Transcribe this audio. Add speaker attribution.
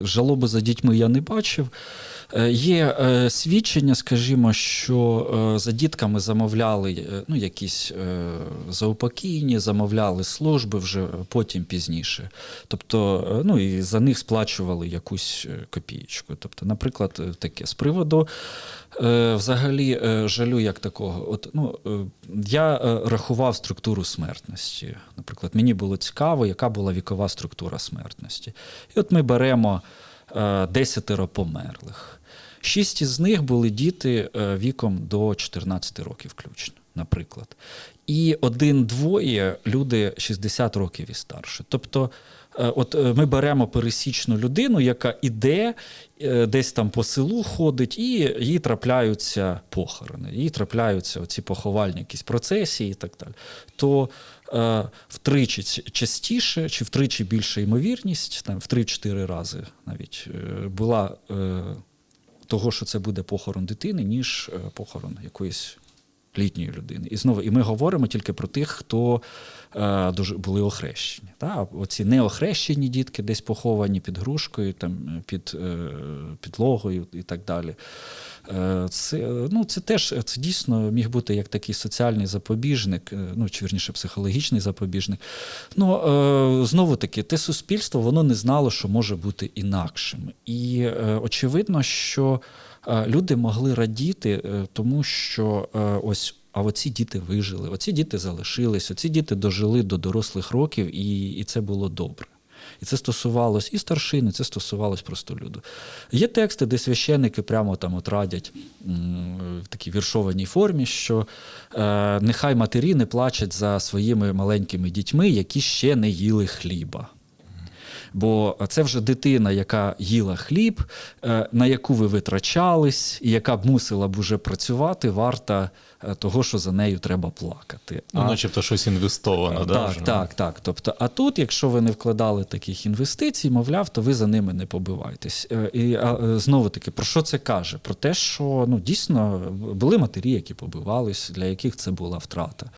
Speaker 1: Жалоби за дітьми я не бачив. Е, Є е, свідчення, скажімо, що е, за дітками замовляли ну, якісь заупокійні, замовляли служби вже потім пізніше. Тобто, ну і за них сплачували якусь копієчку. Тобто, наприклад, таке з приводу взагалі жалю як такого. От, ну, я рахував структуру смертності. Наприклад, мені було цікаво, яка була вікова структура смертності. І от ми беремо десятеро померлих. Шість із них були діти е, віком до 14 років включно, наприклад. І один-двоє люди 60 років і старше. Тобто, е, от е, ми беремо пересічну людину, яка іде десь там по селу ходить, і їй трапляються похорони, їй трапляються ці поховальні якісь процесії і так далі. То втричі частіше чи втричі більша ймовірність, там, в 3-4 рази навіть була того, що це буде похорон дитини, ніж е, похорон якоїсь літньої людини. І знову, і ми говоримо тільки про тих, хто е, дуже були охрещені. Та? Оці неохрещені дітки десь поховані під грушкою, там, під е, підлогою і так далі. Е, Це, ну, це теж це дійсно міг бути як такий соціальний запобіжник, е, ну чи вірніше психологічний запобіжник. Ну е, знову таки, те суспільство воно не знало, що може бути інакшим. І е, очевидно, що люди могли радіти, е, тому що е, ось. А оці діти вижили, оці діти залишились, оці діти дожили до дорослих років, і, і це було добре. І це стосувалось і старшини, це стосувалось просто люду. Є тексти, де священники прямо там от радять в такій віршованій формі, що е, нехай матері не плачуть за своїми маленькими дітьми, які ще не їли хліба. Бо це вже дитина, яка їла хліб, е, на яку ви витрачались, і яка б мусила б уже працювати, варта е, того, що за нею треба плакати.
Speaker 2: Ну,
Speaker 1: А-
Speaker 2: начебто щось інвестовано, да?
Speaker 1: так, так, так. Тобто, а тут, якщо ви не вкладали таких інвестицій, мовляв, то ви за ними не побиваєтесь. Е, І знову таки, про що це каже? Про те, що ну дійсно були матері, які побивались, для яких це була втрата.